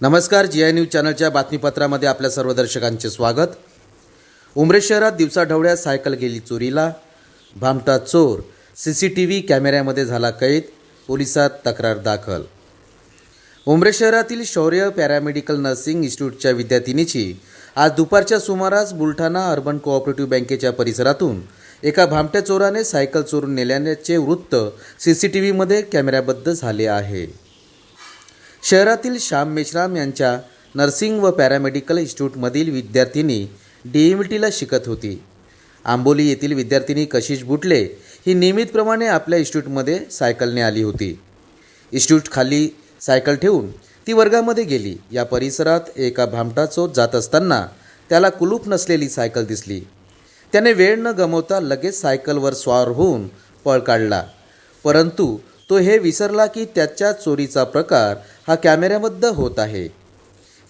नमस्कार जी I news चॅनलच्या बातमीपत्रामध्ये आपल्या सर्व दर्शकांचे स्वागत. उमरे शहरात दिवसाढवळ्यात सायकल गेली चोरीला. भामटा चोर सी सी टी व्ही कॅमेऱ्यामध्ये झाला कैद पोलिसात तक्रार दाखल. उमरे शहरातील शौर्य पॅरामेडिकल नर्सिंग इन्स्टिट्यूटच्या विद्यार्थिनीची आज दुपारच्या सुमारास बुलढाणा अर्बन कोऑपरेटिव्ह बँकेच्या परिसरातून एका भामट्या चोराने सायकल चोरून नेल्याचे वृत्त सी सी टी व्हीमध्ये कॅमेऱ्याबद्ध झाले आहे. शहरातील श्याम मेश्राम यांच्या नर्सिंग व पॅरामेडिकल इन्स्टिट्यूटमधील विद्यार्थिनी डी एम टीला शिकत होती. आंबोली येथील विद्यार्थिनी कशिश बुटले ही नियमितप्रमाणे आपल्या इन्स्टिट्यूटमध्ये सायकलने आली होती. इन्स्टिट्यूट खाली सायकल ठेवून ती वर्गामध्ये गेली. या परिसरात एका भामटा चोत जात असताना त्याला कुलूप नसलेली सायकल दिसली. त्याने वेळ न गमवता लगेच सायकलवर स्वार होऊन पळ काढला. परंतु तो हे विसरला की त्याच्या चोरीचा प्रकार हा कॅमेऱ्यामध्ये होत आहे.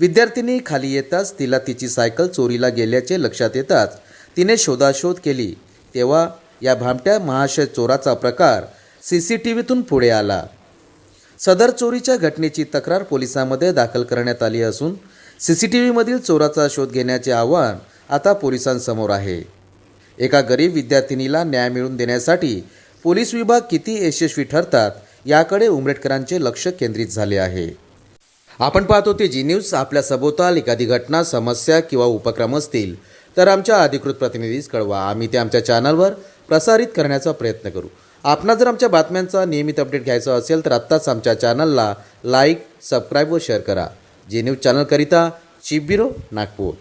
विद्यार्थिनी खाली येताच तिला तिची सायकल चोरीला गेल्याचे लक्षात येताच तिने शोधाशोध केली. तेव्हा या भामट्या महाशय चोराचा प्रकार सी सी टी व्हीतून पुढे आला. सदर चोरीच्या घटनेची तक्रार पोलिसांमध्ये दाखल करण्यात आली असून सी सी टी व्हीमधील चोराचा शोध घेण्याचे आव्हान आता पोलिसांसमोर आहे. एका गरीब विद्यार्थिनीला न्याय मिळवून देण्यासाठी पोलीस विभाग किती यशस्वी ठरतात याकडे उमरेटकरांचे लक्ष केंद्रित झाले आहे. आपण पाहतो ते जी न्यूज आपल्या सभोवताल एखादी घटना समस्या किंवा उपक्रम असतील तर आमच्या अधिकृत प्रतिनिधीस कळवा. आम्ही ते आमच्या चॅनलवर प्रसारित करण्याचा प्रयत्न करू. आपणा जर आमच्या बातम्यांचा नियमित अपडेट घ्यायचा असेल तर आत्ताच आमच्या चॅनलला लाईक सबस्क्राईब व शेअर करा. जी न्यूज चॅनलकरिता चीफ ब्युरो नागपूर.